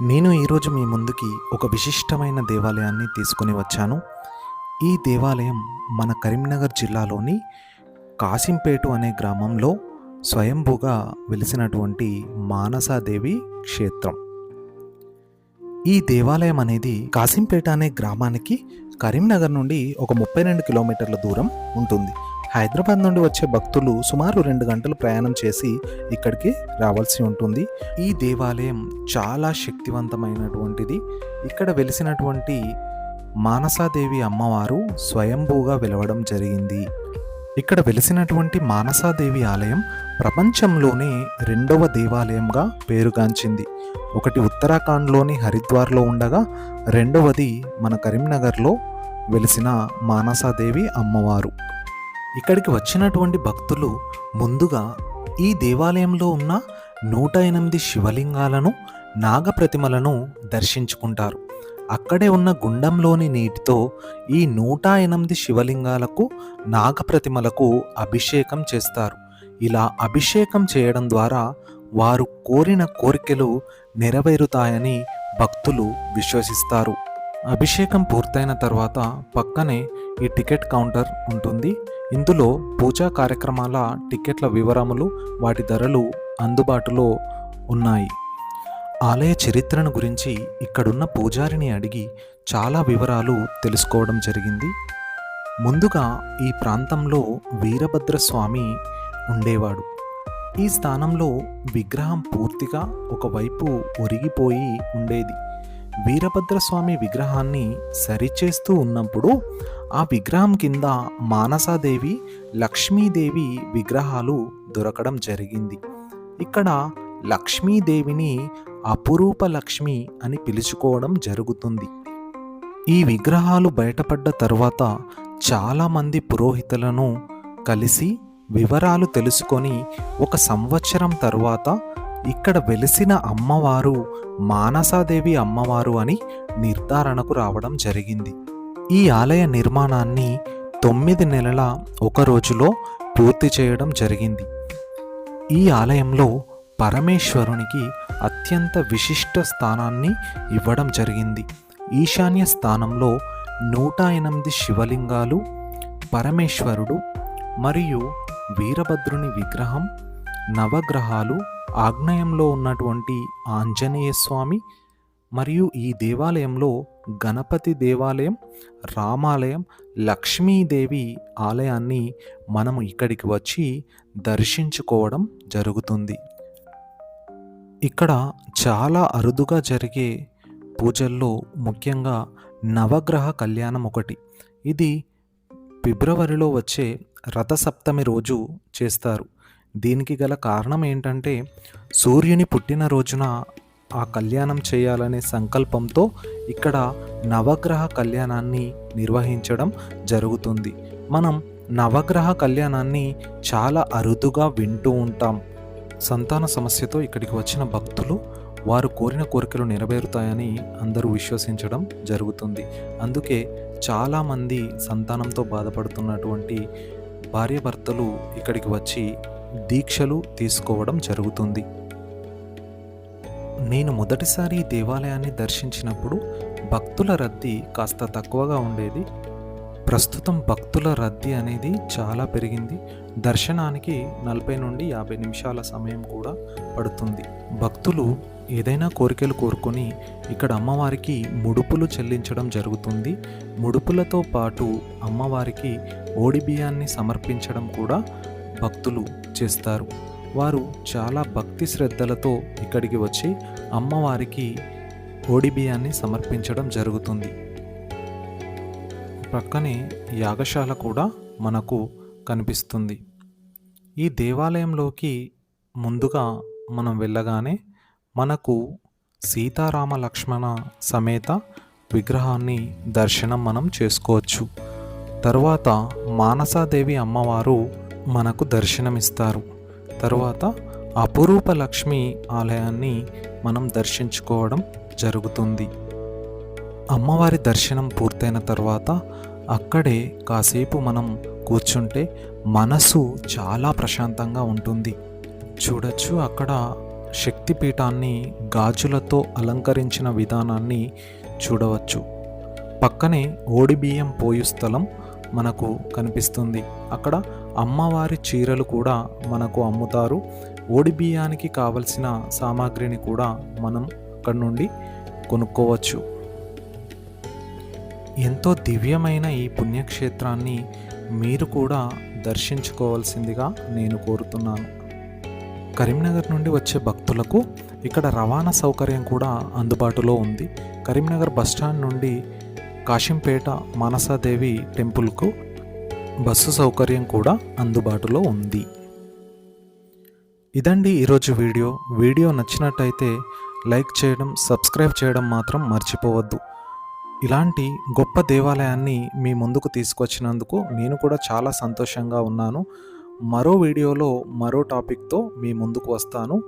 నేను ఈరోజు మీ ముందుకి ఒక విశిష్టమైన దేవాలయాన్ని తీసుకుని వచ్చాను. ఈ దేవాలయం మన కరీంనగర్ జిల్లాలోని కాసింపేటు అనే గ్రామంలో స్వయంభూగా వెలిసినటువంటి మానసాదేవి క్షేత్రం. ఈ దేవాలయం అనేది కాసింపేట అనే గ్రామానికి కరీంనగర్ నుండి ఒక ముప్పై రెండు కిలోమీటర్ల దూరం ఉంటుంది. హైదరాబాద్ నుండి వచ్చే భక్తులు సుమారు రెండు గంటలు ప్రయాణం చేసి ఇక్కడికి రావాల్సి ఉంటుంది. ఈ దేవాలయం చాలా శక్తివంతమైనటువంటిది. ఇక్కడ వెలిసినటువంటి మానసాదేవి అమ్మవారు స్వయంభూగా వెలవడం జరిగింది. ఇక్కడ వెలిసినటువంటి మానసాదేవి ఆలయం ప్రపంచంలోనే రెండవ దేవాలయంగా పేరుగాంచింది. ఒకటి ఉత్తరాఖండ్లోని హరిద్వార్లో ఉండగా రెండవది మన కరీంనగర్లో వెలిసిన మానసాదేవి అమ్మవారు. ఇక్కడికి వచ్చినటువంటి భక్తులు ముందుగా ఈ దేవాలయంలో ఉన్న నూట ఎనిమిది శివలింగాలను నాగప్రతిమలను దర్శించుకుంటారు. అక్కడే ఉన్న గుండంలోని నీటితో ఈ నూట ఎనిమిది శివలింగాలకు నాగప్రతిమలకు అభిషేకం చేస్తారు. ఇలా అభిషేకం చేయడం ద్వారా వారు కోరిన కోరికలు నెరవేరుతాయని భక్తులు విశ్వసిస్తారు. అభిషేకం పూర్తయిన తర్వాత పక్కనే ఈ టికెట్ కౌంటర్ ఉంటుంది. ఇందులో పూజా కార్యక్రమాల టికెట్ల వివరములు వాటి ధరలు అందుబాటులో ఉన్నాయి. ఆలయ చరిత్రను గురించి ఇక్కడున్న పూజారిని అడిగి చాలా వివరాలు తెలుసుకోవడం జరిగింది. ముందుగా ఈ ప్రాంతంలో వీరభద్రస్వామి ఉండేవాడు. ఈ స్థానంలో విగ్రహం పూర్తిగా ఒకవైపు ఒరిగిపోయి ఉండేది. వీరభద్రస్వామి విగ్రహాన్ని సరిచేస్తూ ఉన్నప్పుడు ఆ విగ్రహం కింద మానసాదేవి లక్ష్మీదేవి విగ్రహాలు దొరకడం జరిగింది. ఇక్కడ లక్ష్మీదేవిని అపురూప లక్ష్మి అని పిలుచుకోవడం జరుగుతుంది. ఈ విగ్రహాలు బయటపడ్డ తరువాత చాలామంది పురోహితులను కలిసి వివరాలు తెలుసుకొని ఒక సంవత్సరం తరువాత ఇక్కడ వెలిసిన అమ్మవారు మానసాదేవి అమ్మవారు అని నిర్ధారణకు రావడం జరిగింది. ఈ ఆలయ నిర్మాణాన్ని తొమ్మిది నెలల ఒక రోజులో పూర్తి చేయడం జరిగింది. ఈ ఆలయంలో పరమేశ్వరునికి అత్యంత విశిష్ట స్థానాన్ని ఇవ్వడం జరిగింది. ఈశాన్య స్థానంలో నూట ఎనిమిది శివలింగాలు పరమేశ్వరుడు మరియు వీరభద్రుని విగ్రహం నవగ్రహాలు ఆగ్నేయంలో ఉన్నటువంటి ఆంజనేయ స్వామి మరియు ఈ దేవాలయంలో గణపతి దేవాలయం రామాలయం లక్ష్మీదేవి ఆలయాన్ని మనము ఇక్కడికి వచ్చి దర్శించుకోవడం జరుగుతుంది. ఇక్కడ చాలా అరుదుగా జరిగే పూజల్లో ముఖ్యంగా నవగ్రహ కళ్యాణం ఒకటి. ఇది ఫిబ్రవరిలో వచ్చే రథసప్తమి రోజు చేస్తారు. దీనికి గల కారణం ఏంటంటే సూర్యుని పుట్టినరోజున ఆ కళ్యాణం చేయాలనే సంకల్పంతో ఇక్కడ నవగ్రహ కళ్యాణాన్ని నిర్వహించడం జరుగుతుంది. మనం నవగ్రహ కళ్యాణాన్ని చాలా అరుదుగా వింటూ ఉంటాం. సంతాన సమస్యతో ఇక్కడికి వచ్చిన భక్తులు వారు కోరిన కోరికలు నెరవేరుతాయని అందరూ విశ్వసించడం జరుగుతుంది. అందుకే చాలామంది సంతానంతో బాధపడుతున్నటువంటి భార్యాభర్తలు ఇక్కడికి వచ్చి దీక్షలు తీసుకోవడం జరుగుతుంది. నేను మొదటిసారి దేవాలయాన్ని దర్శించినప్పుడు భక్తుల రద్దీ కాస్త తక్కువగా ఉండేది. ప్రస్తుతం భక్తుల రద్దీ అనేది చాలా పెరిగింది. దర్శనానికి నలభై నుండి యాభై నిమిషాల సమయం కూడా పడుతుంది. భక్తులు ఏదైనా కోరికలు కోరుకొని ఇక్కడ అమ్మవారికి ముడుపులు చెల్లించడం జరుగుతుంది. ముడుపులతో పాటు అమ్మవారికి ఓడి బియ్యాన్ని సమర్పించడం కూడా భక్తులు చేస్తారు. వారు చాలా భక్తి శ్రద్ధలతో ఇక్కడికి వచ్చి అమ్మవారికి ఓడి బియ్యాన్ని సమర్పించడం జరుగుతుంది. ప్రక్కనే యాగశాల కూడా మనకు కనిపిస్తుంది. ఈ దేవాలయంలోకి ముందుగా మనం వెళ్ళగానే మనకు సీతారామ లక్ష్మణ సమేత విగ్రహాన్ని దర్శనం మనం చేసుకోవచ్చు. తర్వాత మానసాదేవి అమ్మవారు మనకు దర్శనమిస్తారు. తరువాత అపురూప లక్ష్మి ఆలయాన్ని మనం దర్శించుకోవడం జరుగుతుంది. అమ్మవారి దర్శనం పూర్తయిన తర్వాత అక్కడే కాసేపు మనం కూర్చుంటే మనసు చాలా ప్రశాంతంగా ఉంటుంది. చూడొచ్చు అక్కడ శక్తిపీఠాన్ని గాజులతో అలంకరించిన విధానాన్ని చూడవచ్చు. పక్కనే ఓడిబియ్యం పోయు స్థలం మనకు కనిపిస్తుంది. అక్కడ అమ్మవారి చీరలు కూడా మనకు అమ్ముతారు. ఓడిబియ్యానికి కావలసిన సామాగ్రిని కూడా మనం అక్కడి నుండి కొనుక్కోవచ్చు. ఎంతో దివ్యమైన ఈ పుణ్యక్షేత్రాన్ని మీరు కూడా దర్శించుకోవాల్సిందిగా నేను కోరుతున్నాను. కరీంనగర్ నుండి వచ్చే భక్తులకు ఇక్కడ రవాణా సౌకర్యం కూడా అందుబాటులో ఉంది. కరీంనగర్ బస్టాండ్ నుండి కాశింపేట మానసాదేవి టెంపుల్కు బస్సు సౌకర్యం కూడా అందుబాటులో ఉంది. ఇదండి ఈరోజు వీడియో. వీడియో నచ్చినట్టయితే లైక్ చేయడం సబ్స్క్రైబ్ చేయడం మాత్రం మర్చిపోవద్దు. ఇలాంటి గొప్ప దేవాలయాన్ని మీ ముందుకు తీసుకొచ్చినందుకు నేను కూడా చాలా సంతోషంగా ఉన్నాను. మరో వీడియోలో మరో టాపిక్తో మీ ముందుకు వస్తాను.